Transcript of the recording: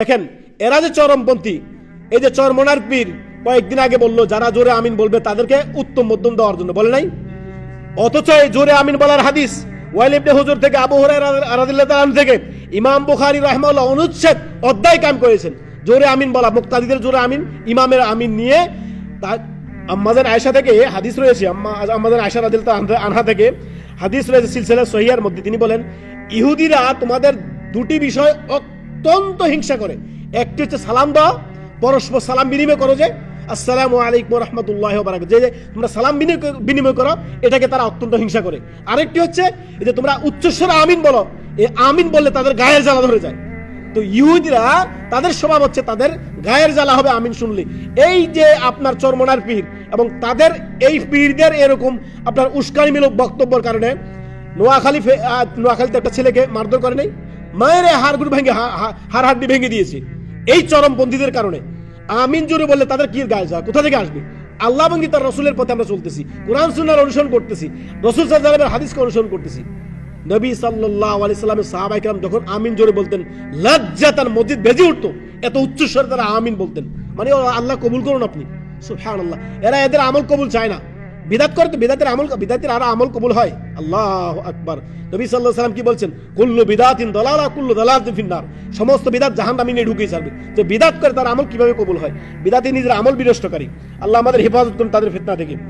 দেখেন, এরা যে চরমপন্থী, এই যে চরমনার পীর কয়েকদিন আগে বলল, যারা জোরে আমিন বলবে তাদেরকে উত্তম মধ্যম দেওয়ার জন্য। বলে নাই? অথচ এই জোরে আমিন বলার হাদিস ওয়াইল ইবনে হুজুর থেকে, আবু হুরায়রা থেকে ইমাম বুখারী রাহিমাহুল্লাহ অনুচ্ছেদ অধ্যায় কাম করেছেন। জোরে আমিন বলা, মুক্তাদিদের জোরে আমিন, ইমামের আমিন নিয়ে তা আম্মাজান আয়েশা থেকে হাদিস রয়েছে, আম্মা আম্মাজান আয়েশা রাদিয়াল্লাহু আনহা থেকে হাদিস রয়েছে সিলসিলা সহিয়ার মধ্যে। তিনি বলেন, ইহুদিরা তোমাদের দুটি বিষয় অত্যন্ত হিংসা করে। একটি হচ্ছে সালাম দাও, পরস্পর সালাম বিনিময় করো যে, আসসালামু আলাইকুম রহমতুল্লাহ বারাকাত যে তোমরা সালাম বিনিময় বিনিময় করো, এটাকে তারা অত্যন্ত হিংসা করে। আরেকটি হচ্ছে, এই যে তোমরা উচ্চস্বরে আমিন বলো, এই আমিন বললে তাদের গায়ের জ্বালা ধরে যায়। তো ইহুদিরা, তাদের স্বভাব হচ্ছে তাদের গায়ের জ্বালা হবে আমিন শুনলে। এই যে আপনার চরমনার পীর এবং তাদের এই পীরদের এরকম আপনার উস্কানিমূলক বক্তব্যের কারণে নোয়াখালী নোয়াখালীতে একটা ছেলেকে মারধর করে নাই? মায়ের হাড়গুলো ভেঙে হাড় হাড্ডি ভেঙে দিয়েছে। এই চরমপন্থীদের কারণে। আমিন জোরে বললে, তাদের কি গায়ে যায়? কোথা থেকে আসবে? আল্লাহ এবং তার রসুলের পথে আমরা চলতেছি। কোরআন সুন্নার অনুসরণ করতেছি। রসুল সাল্লামের হাদিসকে অনুসরণ করতেছি। নবী সাল্লাহ আলি সাল্লামের সাহাবাইকার যখন আমিন জোরে বলতেন লজ্জা তার মসজিদ বেজে উঠতো। এত উচ্চস্বরে তারা আমিন বলতেন। মানে আল্লাহ কবুল করুন আপনি। সুবহানাল্লাহ। এরা এদের আমল কবুল চায় না। বিদাত করে তো বিদাতের আমল, বিদাতের আর আমল কবুল হয়। আল্লাহ আকবার। নবী সাল্লাহ সাল্লাম কি বলছেন? কুল্লু বিদাতিন দালালা, কুল্লু দলাল ফিন্নার। সমস্ত বিদাত জাহান আমি নিয়ে ঢুকিয়ে ছাড়বে। তো বিদাত করে তার আমল কীভাবে কবুল হয়? বিদাতি নিজের আমল বিনষ্টকারী। আল্লাহ আমাদের হেফাজত করুন তাদের ফিতনা থেকে।